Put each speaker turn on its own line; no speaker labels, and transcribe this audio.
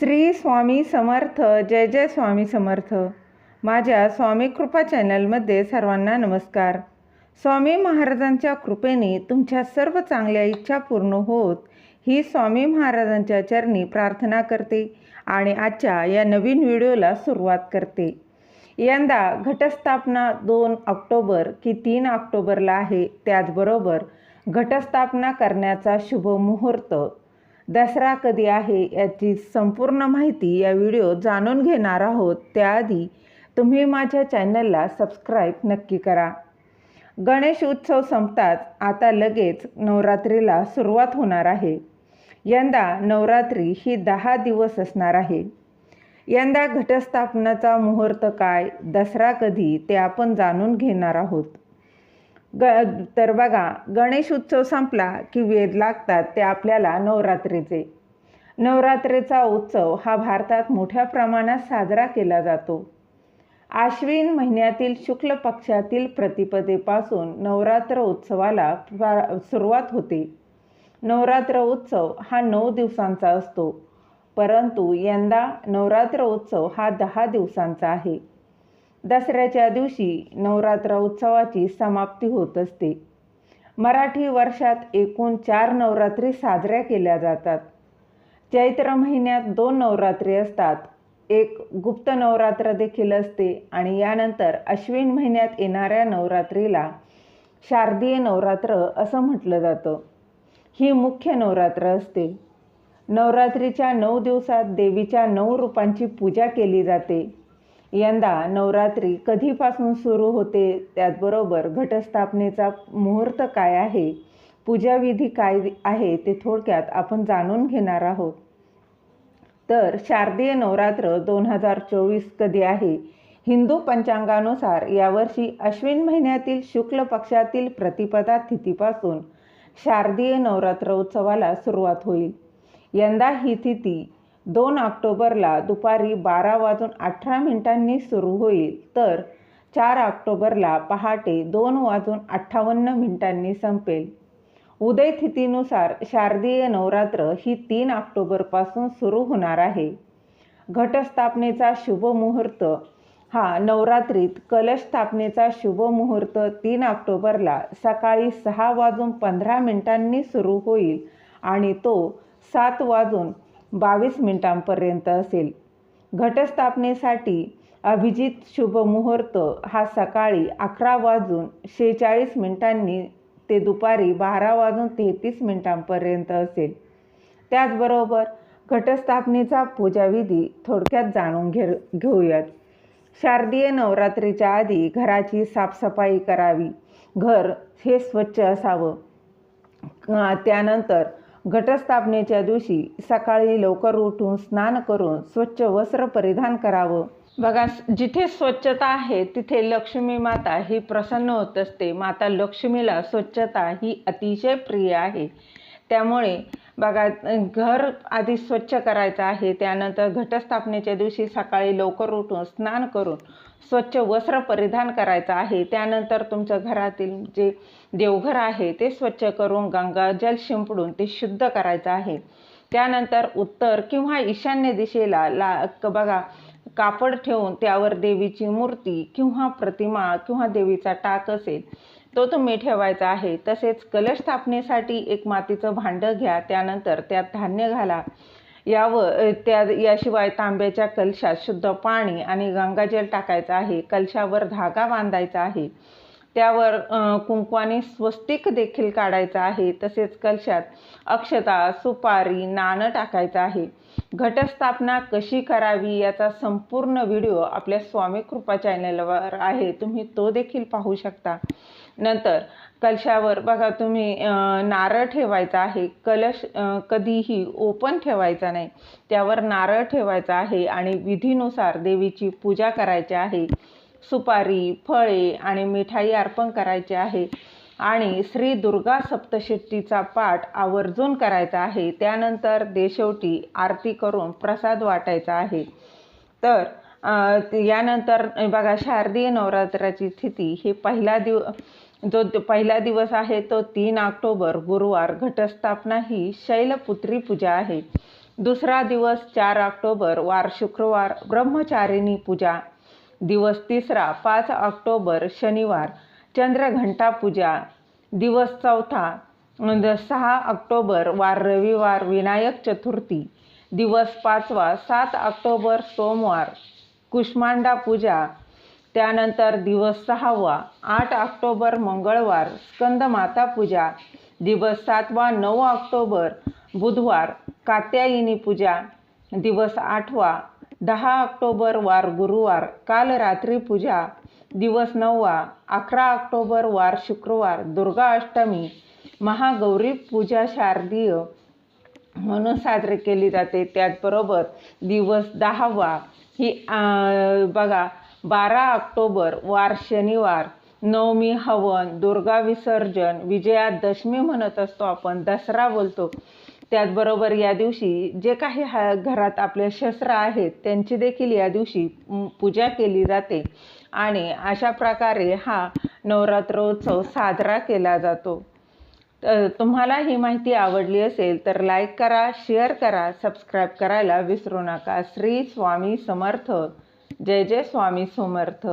श्री स्वामी समर्थ जय जय स्वामी समर्थ. माझ्या स्वामी कृपा चॅनलमध्ये सर्वांना नमस्कार. स्वामी महाराजांच्या कृपेने तुमच्या सर्व चांगल्या इच्छा पूर्ण होत ही स्वामी महाराजांच्या चरणी प्रार्थना करते आणि आजच्या या नवीन व्हिडिओला सुरुवात करते. यंदा घटस्थापना दोन ऑक्टोबर की तीन ऑक्टोबरला आहे त्याचबरोबर घटस्थापना करण्याचा शुभ मुहूर्त दसरा कधी आहे याची संपूर्ण माहिती या व्हिडिओ जाणून घेणार आहोत. त्याआधी तुम्ही माझ्या चॅनलला सबस्क्राईब नक्की करा. गणेश उत्सव संपताच आता लगेच नवरात्रीला सुरुवात होणार आहे. यंदा नवरात्री ही दहा दिवस असणार आहे. यंदा घटस्थापनाचा मुहूर्त काय दसरा कधी ते आपण जाणून घेणार आहोत. ग तर बघा गणेश उत्सव संपला की वेध लागतात ते आपल्याला नवरात्रीचे. नवरात्रीचा उत्सव हा भारतात मोठ्या प्रमाणात साजरा केला जातो. आश्विन महिन्यातील शुक्ल पक्षातील प्रतिपदेपासून नवरात्र उत्सवाला सुरुवात होते. नवरात्र उत्सव हा नऊ दिवसांचा असतो परंतु यंदा नवरात्र उत्सव हा दहा दिवसांचा आहे. दसऱ्याच्या दिवशी नवरात्र उत्सवाची समाप्ती होत असते. मराठी वर्षात एकूण चार नवरात्री साजऱ्या केल्या जातात. चैत्र महिन्यात दोन नवरात्री असतात. एक गुप्त नवरात्र देखील असते आणि यानंतर अश्विन महिन्यात येणाऱ्या नवरात्रीला शारदीय नवरात्र असं म्हटलं जातं. ही मुख्य नवरात्र असते. नवरात्रीच्या नऊ दिवसात देवीच्या नऊ रूपांची पूजा केली जाते. यंदा नवरात्री कधीपासून सुरू होते त्याचबरोबर घटस्थापनेचा मुहूर्त काय आहे? पूजाविधी काय आहे ते थोडक्यात आपण जाणून घेणार आहोत. तर शारदीय नवरात्र दोन हजार चोवीस कधी आहे? हिंदू पंचांगानुसार यावर्षी अश्विन महिन्यातील शुक्ल पक्षातील प्रतिपदा तिथीपासून शारदीय नवरात्र उत्सवाला सुरुवात होईल. यंदा ही तिथी दोन ऑक्टोबरला दुपारी बारा वाजून अठरा मिनिटांनी सुरू होईल तर चार ऑक्टोबरला पहाटे दोन वाजून अठ्ठावन्न मिनिटांनी संपेल. उदयतिथीनुसार शारदीय नवरात्र ही तीन ऑक्टोबरपासून सुरू होणार आहे. घटस्थापनेचा शुभ मुहूर्त हा नवरात्रीत कलश स्थापनेचा शुभ मुहूर्त तीन ऑक्टोबरला सकाळी सहा वाजून पंधरा मिनिटांनी सुरू होईल आणि तो सात वाजून बावीस मिनिटांपर्यंत असेल. घटस्थापनेसाठी अभिजित शुभ मुहूर्त. हा सकाळी अकरा वाजून शेहेचाळीस मिनिटांनी ते दुपारी बारा वाजून तेहतीस मिनिटांपर्यंत असेल. त्याचबरोबर घटस्थापनेचा पूजाविधी थोडक्यात जाणून घे घेऊयात. शारदीय नवरात्रीच्या आधी घराची साफसफाई करावी. घर हे स्वच्छ असावं. त्यानंतर घटस्थापनेच्या दिवशी सकाळी लवकर उठून स्नान करून स्वच्छ वस्त्र परिधान करावं. बघा जिथे स्वच्छता आहे तिथे लक्ष्मी माता ही प्रसन्न होत असते. माता लक्ष्मीला स्वच्छता ही अतिशय प्रिय आहे. त्यामुळे बघा घर आधी स्वच्छ करायचं आहे त्यानंतर घटस्थापनेच्या दिवशी सकाळी लवकर उठून स्नान करून स्वच्छ वस्त्र परिधान करायचं आहे. त्यानंतर तुमच्या घरातील जे देवघर आहे ते स्वच्छ करून गंगाजल शिंपडून ते शुद्ध करायचं आहे. त्यानंतर उत्तर किंवा ईशान्य दिशेला ला बघा कापड ठेवून त्यावर देवीची मूर्ती किंवा प्रतिमा किंवा देवीचा टाक असेल तो तुम्ही ठेवायचा आहे. तसेच कलश स्थापनेसाठी एक मातीचं भांडं घ्या. त्यानंतर त्यात धान्य घाला. यावर त्या याशिवाय तांब्याच्या कलशात शुद्ध पाणी आणि गंगाजल टाकायचं आहे. कलशावर धागा बांधायचा आहे. त्यावर कुंकवाने स्वस्तिक देखील काढायचं आहे. तसेच कलशात अक्षता सुपारी नाणं टाकायचं आहे. घटस्थापना कशी करावी याचा संपूर्ण व्हिडिओ आपल्या स्वामी कृपा चॅनलवर आहे. तुम्ही तो देखील पाहू शकता. नंतर कलशावर बघा तुम्ही नारळ ठेवायचा आहे. कलश कधीही ओपन ठेवायचा नाही. त्यावर नारळ ठेवायचा आहे आणि विधीनुसार देवीची पूजा करायची आहे. सुपारी फळे आणि मिठाई अर्पण करायची आहे. आणि श्री दुर्गा सप्तशतीचा पाठ आवर्जून करायचा आहे. त्यानंतर देशवटी आरती करून प्रसाद वाटायचा आहे. तर यानंतर बघा शारदीय नवरात्राची स्थिती ही पहिला दिव जो पहिला दिवस आहे तो तीन ऑक्टोबर गुरुवार घटस्थापना ही शैलपुत्री पूजा आहे. दुसरा दिवस चार ऑक्टोबर वार शुक्रवार ब्रह्मचारिणी पूजा. दिवस तिसरा पाच ऑक्टोबर शनिवार चंद्रघंटा पूजा. दिवस चौथा म्हणजे सहा ऑक्टोबर वार रविवार विनायक चतुर्थी. दिवस पाचवा सात ऑक्टोबर सोमवार कुष्मांडा पूजा. त्यानंतर दिवस सहावा आठ ऑक्टोबर मंगळवार स्कंदमाता पूजा. दिवस सातवा नऊ ऑक्टोबर बुधवार कात्यायिनी पूजा. दिवस आठवा दहा ऑक्टोबर वार गुरुवार काल रात्री पूजा. दिवस नववा अकरा ऑक्टोबर वार शुक्रवार दुर्गा अष्टमी. महागौरी पूजा शारदीय म्हणून साजरी केली जाते. त्याचबरोबर दिवस दहावा ही बघा बारा ऑक्टोबर वार शनिवार नवमी हवन दुर्गा विसर्जन विजयादशमी म्हणत असतो आपण दसरा बोलतो. त्याचबरोबर या दिवशी जे काही हा घरात आपले शस्त्र आहेत त्यांची देखील या दिवशी पूजा केली जाते. आणि अशा प्रकारे हा नवरात्रोत्सव साजरा केला जातो. तर तुम्हाला ही माहिती आवडली असेल तर लाईक करा शेअर करा सबस्क्राईब करायला विसरू नका. श्री स्वामी समर्थ. जय जय स्वामी समर्थ.